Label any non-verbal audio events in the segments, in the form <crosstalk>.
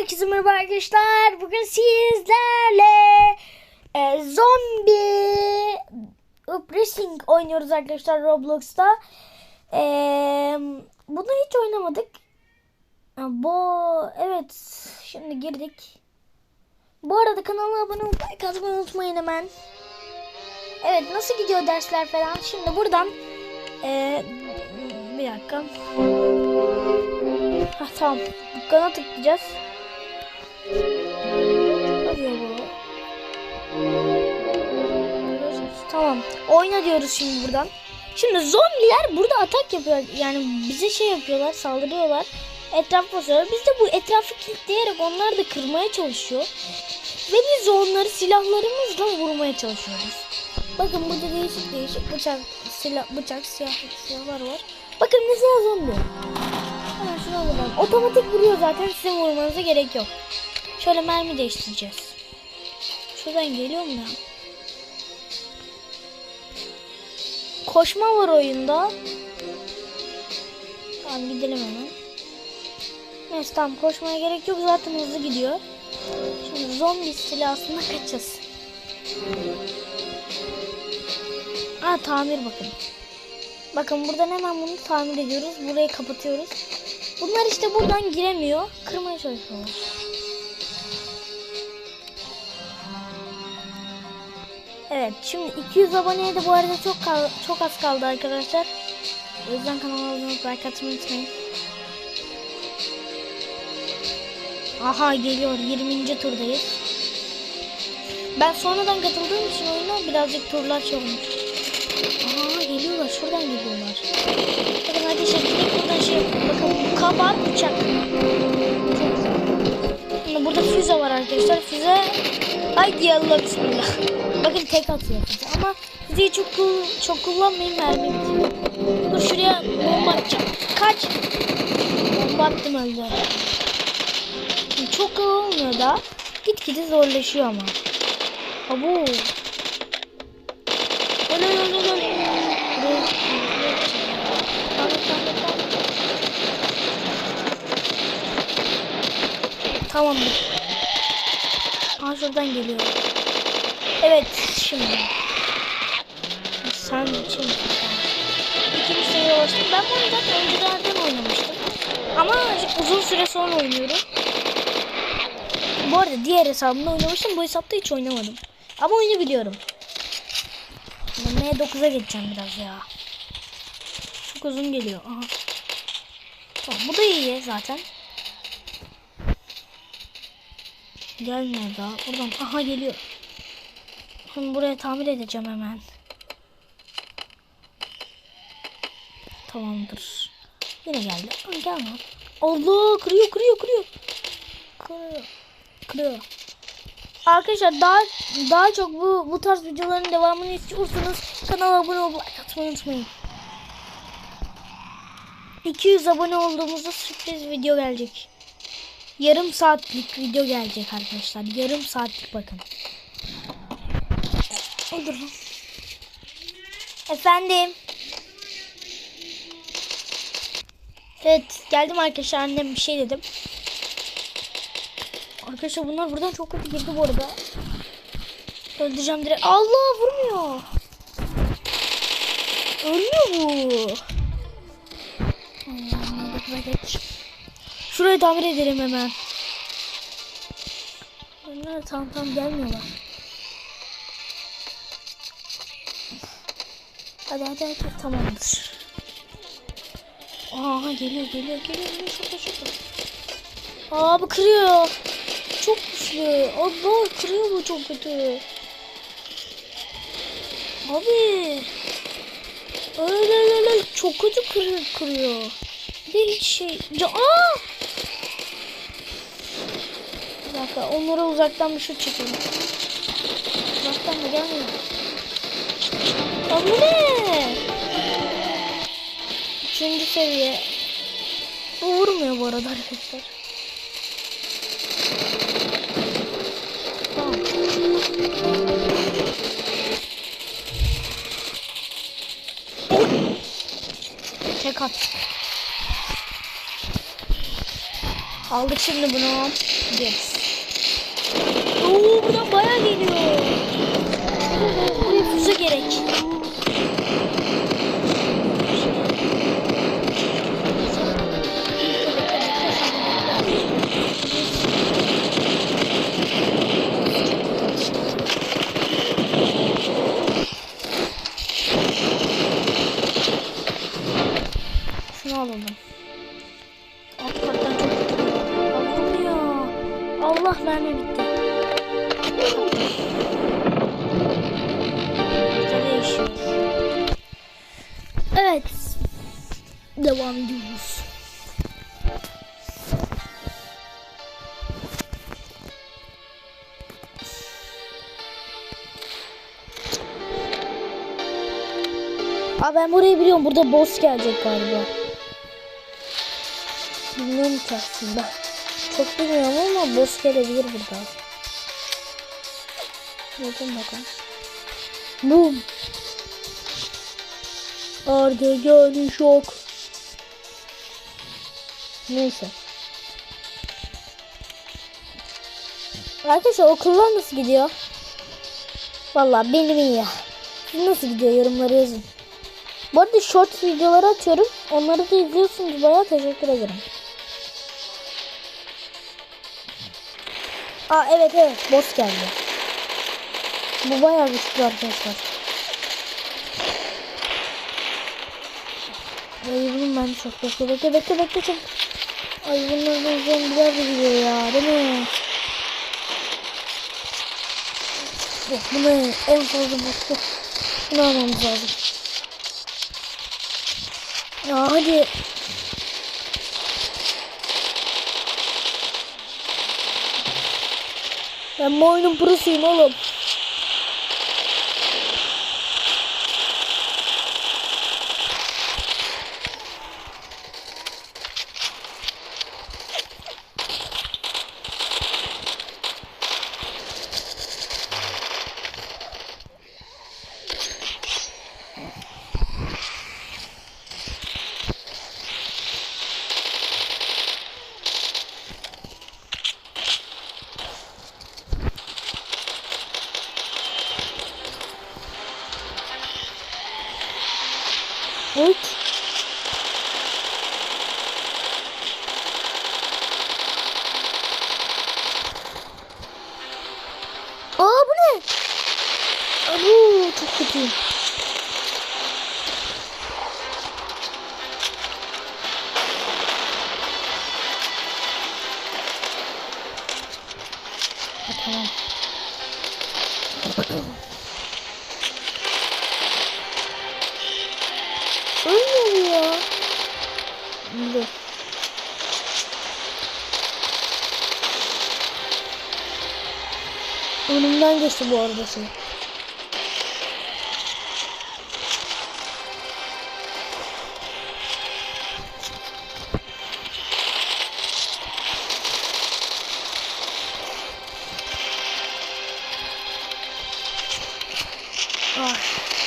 Herkese merhaba arkadaşlar. Bugün sizlerle e, zombi Racing oynuyoruz arkadaşlar Roblox'ta. E, bunu hiç oynamadık. Bu evet şimdi girdik. Bu arada kanala abone olmayı like atmayı unutmayın hemen. Evet nasıl gidiyor dersler falan. Şimdi buradan e, bir dakika. Ha tamam. Dükkana tıklayacağız. Tamam. Oyna diyoruz şimdi buradan. Şimdi zombiler burada atak yapıyor. Yani bize şey yapıyorlar, saldırıyorlar. Etraf basıyorlar. Biz de bu etrafı kilitleyerek onları da kırmaya çalışıyor. Ve biz onları silahlarımızla vurmaya çalışıyoruz. Bakın burada değişik değişik bıçak, silah, bıçak, silah, silahlar var. Bakın mesela zombi. Hemen şunu alalım. Otomatik vuruyor zaten sizin vurmanıza gerek yok. Şöyle mermi değiştireceğiz. Şuradan geliyor mu ya? Koşma var oyunda. Tamam gidelim hemen. Neyse tamam koşmaya gerek yok zaten hızlı gidiyor. Şimdi zombi istilasına kaçacağız. Aa tamir bakın. Bakın buradan hemen bunu tamir ediyoruz. Burayı kapatıyoruz. Bunlar işte buradan giremiyor. Kırmaya çalışıyorlar. Evet şimdi 200 aboneye de bu arada çok kal çok az kaldı arkadaşlar. O yüzden kanalıma abone like atmayı unutmayın. Aha geliyor 20. turdayız. Ben sonradan katıldığım için oyuna birazcık turlar olmuş. Aha geliyorlar şuradan geliyorlar. Bakın hadi direkt buradan şey yapın. Bakın kabar bıçak. Şimdi burada füze var arkadaşlar. Füze haydi Allah bismillah. Bakın tek atıyor füze ama füzeyi çok çok kullanmayın mermi bitiyor. Dur şuraya bomba atacağım. Kaç. Bomba attım öldü. Çok olmuyor da gitgide zorlaşıyor ama. Öl öl öl öl. öl. Tamam, tamam, tamam. Tamamdır. Aa şuradan geliyor. Evet şimdi. Sen şimdi. İkinci seviye ulaştım. Ben bunu zaten öncelerden oynamıştım. Ama uzun süre sonra oynuyorum. Bu arada diğer hesabımda oynamıştım. Bu hesapta hiç oynamadım. Ama oyunu biliyorum. Ben M9'a geçeceğim biraz ya. Çok uzun geliyor. Aha. Tamam, bu da iyi zaten. Gelmiyor daha. Oradan aha geliyor. Şimdi buraya tamir edeceğim hemen. Tamamdır. Yine geldi. Aa, gelme. Allah kırıyor kırıyor kırıyor. Kırıyor. Kırıyor. Arkadaşlar daha daha çok bu bu tarz videoların devamını istiyorsanız kanala abone atmayı unutmayın. 200 abone olduğumuzda sürpriz video gelecek. Yarım saatlik video gelecek arkadaşlar. Yarım saatlik bakın. Olur. Efendim. Evet geldim arkadaşlar annem bir şey dedim. Arkadaşlar bunlar buradan çok kötü girdi bu arada. Öldüreceğim direkt. Allah vurmuyor. Ölmüyor bu. Geç. Şurayı tamir edelim hemen. Bunlar tam tam gelmiyorlar. Hadi hadi hadi tamamdır. Aha geliyor geliyor geliyor. geliyor. Şurada şurada. Aa bu kırıyor. Çok güçlü. Allah kırıyor bu çok kötü. Abi. Öyle öyle öyle çok kötü kırıyor kırıyor. Bir şey. Aa! Dakika onlara uzaktan bir şut çekeyim. Uzaktan mı gelmiyor? Bu ne? Üçüncü seviye. Bu vurmuyor bu arada arkadaşlar. Tamam. Tek at. Aldık şimdi bunu. Gidiyoruz. Buradan bayağı geliyor. Buraya füze gerek. Aa ben burayı biliyorum. Burada boss gelecek galiba. Bilmiyorum ki aslında. Çok bilmiyorum ama boss gelebilir burada. Bakın bakalım. Boom. Arda gelmiş yok. Neyse. Arkadaşlar okullar nasıl gidiyor? Vallahi benim iyi nasıl gidiyor yorumlara yazın. Bu arada short videoları atıyorum. Onları da izliyorsunuz. Bayağı teşekkür ederim. Aa evet evet boss geldi. Bu bayağı güçlü arkadaşlar. Ay bunun ben çok bekle bekle bekle bekle çok. Ay bunlardan zombiler de gidiyor ya değil mi? Oh, bu ne? En fazla boss'u. Bunu almamız lazım. Ya hadi. Ben bu oyunun prosuyum oğlum. Evet. Aa bu ne? Abo çok kötü. Ha, tamam. Ölmüyor ya? Dur. Önümden geçti bu arada şey.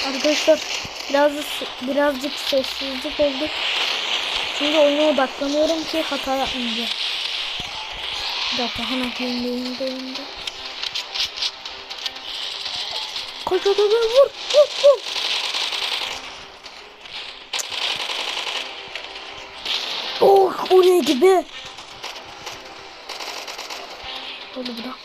Arkadaşlar biraz birazcık sessizlik oldu. Şimdi oyuna odaklanıyorum ki hata yapmayacağım. Bir dakika hemen yayında yayında. Koş koş koş vur vur vur. Oh o neydi be? Öyle bırak.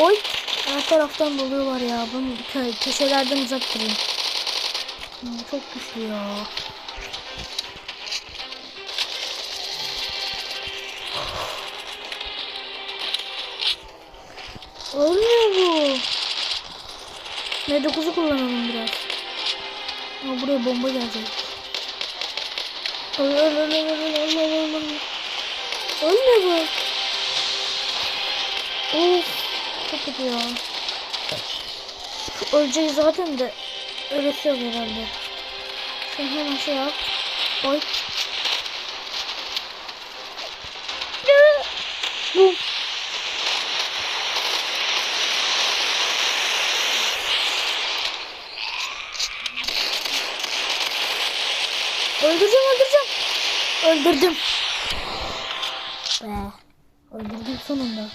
Oy. Her taraftan buluyorlar ya. Bunu kö köşelerden uzak durun. Hmm, çok güçlü ya. Olmuyor bu. M9'u kullanalım biraz. Ama buraya bomba gelecek. Ölmüyor bu. Of. Ya. Ölecek zaten de. Öylesi yok herhalde. Sen hemen şey yap. Oy. Bu. Öldüreceğim öldüreceğim. Öldürdüm. Be. Öldürdüm sonunda.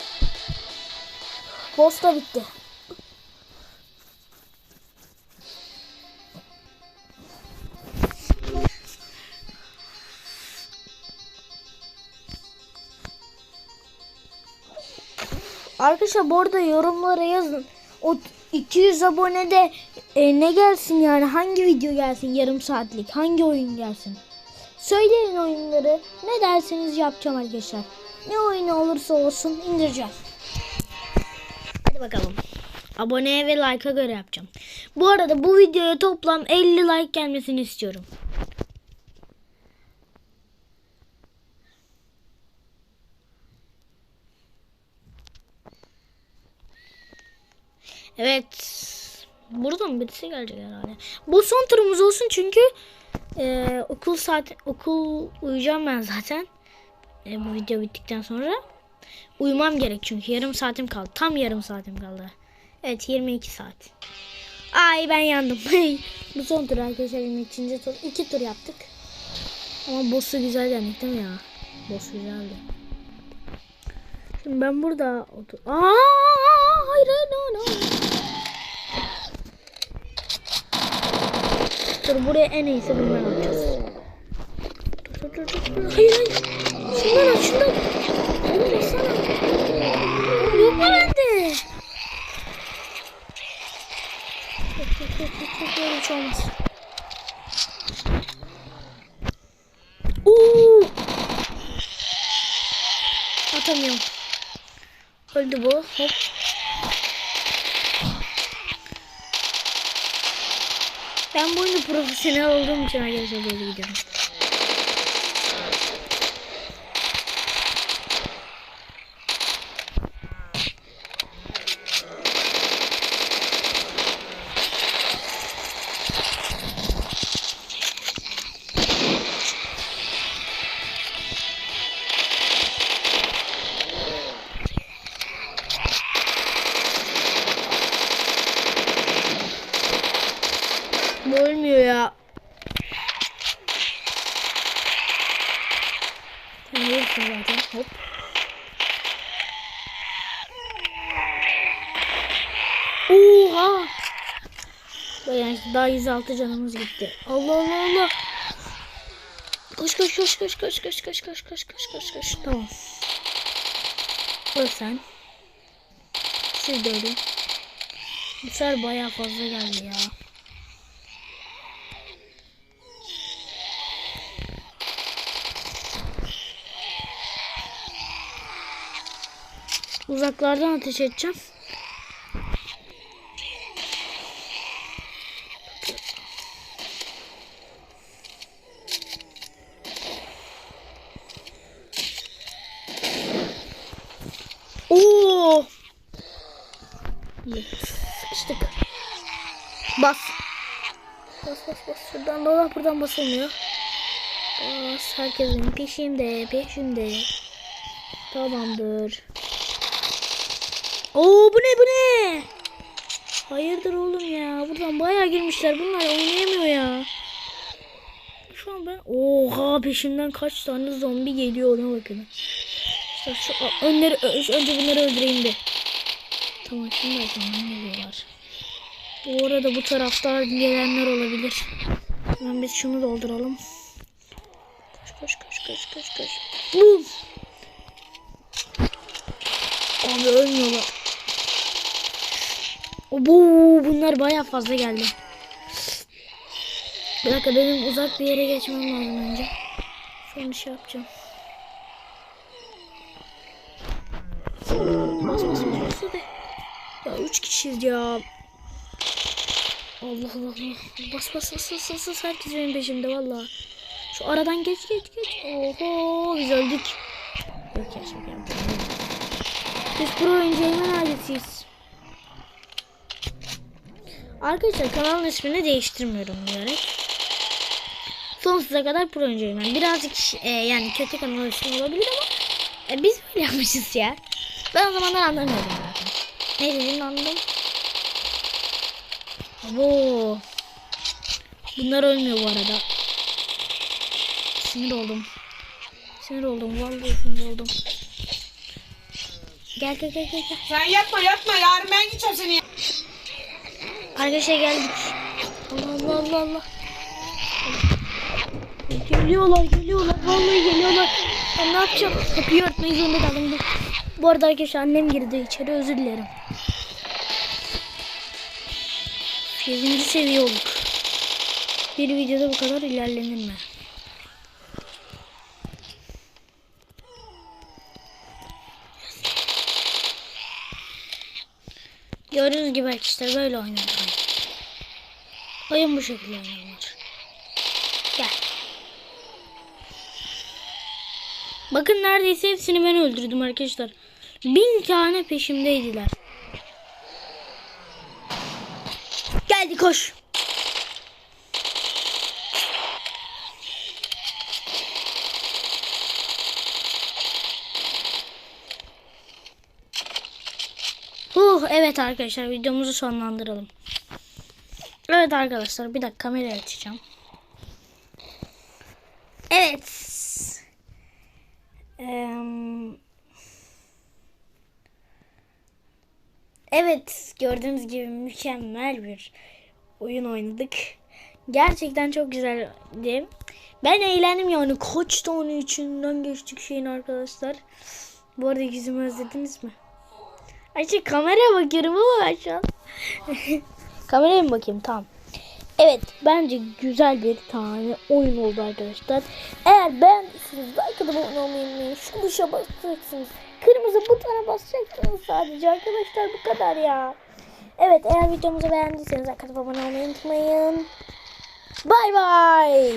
Boss da bitti. Arkadaşlar bu arada yorumlara yazın. O 200 abonede e, ne gelsin yani hangi video gelsin yarım saatlik hangi oyun gelsin. Söyleyin oyunları ne derseniz yapacağım arkadaşlar. Ne oyunu olursa olsun indireceğim. Bakalım. Aboneye ve like'a göre yapacağım. Bu arada bu videoya toplam 50 like gelmesini istiyorum. Evet. Buradan birisi gelecek herhalde. Bu son turumuz olsun çünkü e, okul saat okul uyuyacağım ben zaten. E, bu video bittikten sonra. Uyumam gerek çünkü yarım saatim kaldı. Tam yarım saatim kaldı. Evet 22 saat. Ay ben yandım. <laughs> bu son tur arkadaşlar 22. tur. 2 tur yaptık. Ama boss'u güzel gelmek değil mi ya? Boss güzeldi. Şimdi ben burada otur. Aa, hayır no no. Dur buraya en iyisi bundan alacağız. Dur dur dur dur. Hayır hayır. Şundan al şundan. Yok mu bende? Yok. Oo! Atamıyorum. Öldü bu. Hop. Ben bu oyunda profesyonel olduğum için arkadaşlar böyle gidiyorum. Bu ölmüyor ya. Sen ölürsün zaten. Hop. Oha. Yani daha 106 canımız gitti. Allah Allah Allah. Koş koş koş koş koş koş koş koş koş koş koş koş. Tamam. Öl sen. Siz de. Bu sefer bayağı fazla geldi ya. Uzaklardan ateş edeceğim. Oo! Sıkıştık. Bas. Bas bas bas. Şuradan dolar buradan basılmıyor. Bas. Herkesin peşimde peşimde. Tamamdır. Oo bu ne bu ne? Hayırdır oğlum ya. Buradan bayağı girmişler. Bunlar oynayamıyor ya. Şu an ben oha peşimden kaç tane zombi geliyor ona bakın. İşte şu önleri önce bunları öldüreyim de. Tamam şimdi arkamdan geliyorlar. Bu arada bu tarafta gelenler olabilir. Hemen biz şunu dolduralım. Koş koş koş koş koş koş. Bum. Abi ölmüyorlar. Bu bunlar baya fazla geldi. Bir dakika benim uzak bir yere geçmem lazım önce. Şunu şey yapacağım. 3 kişiyiz ya. Allah Allah Allah. Bas bas bas bas bas. bas. Herkes benim peşimde valla. Şu aradan geç geç geç. Oho biz öldük. Yok ya şaka. Biz pro oyuncu hemen. Arkadaşlar kanalın ismini değiştirmiyorum diyerek. Sonsuza kadar pro oyuncuyum ben. Birazcık e, yani kötü kanal ismi olabilir ama e, biz böyle yapmışız ya. Ben o zamanlar anlamıyordum anladım. Bu. Bunlar ölmüyor bu arada. Sinir oldum. Sinir oldum. Vallahi sinir oldum. Gel gel gel gel. Sen yapma yapma yarın ben gideceğim seni. Arkadaşlar geldik. Allah Allah Allah Allah. Geliyorlar geliyorlar. Vallahi geliyorlar. Ben ne yapacağım? Kapıyı örtmeyi zorunda kaldım. Bu, bu arada arkadaşlar annem girdi içeri özür dilerim. 7. seviye olduk. Bir videoda bu kadar ilerlenir mi? Gördüğünüz gibi arkadaşlar böyle oynanır. Oyun bu şekilde oynanır. Gel. Bakın neredeyse hepsini ben öldürdüm arkadaşlar. Bin tane peşimdeydiler. Geldi koş. Huh, evet arkadaşlar videomuzu sonlandıralım. Evet arkadaşlar bir dakika kamerayı açacağım. Evet. Evet gördüğünüz gibi mükemmel bir oyun oynadık. Gerçekten çok güzeldi. Ben eğlendim yani kaç tane içinden geçtik şeyin arkadaşlar. Bu arada yüzümü özlediniz mi? Ayşe kameraya bakıyorum ama ben şu an. <laughs> kameraya mı bakayım? Tamam. Evet bence güzel bir tane oyun oldu arkadaşlar. Eğer beğendiyseniz like atıp abone olmayı. Şu tuşa basacaksınız. Kırmızı butona basacaksınız sadece arkadaşlar bu kadar ya. Evet eğer videomuzu beğendiyseniz atıp abone olmayı unutmayın. Bay bay.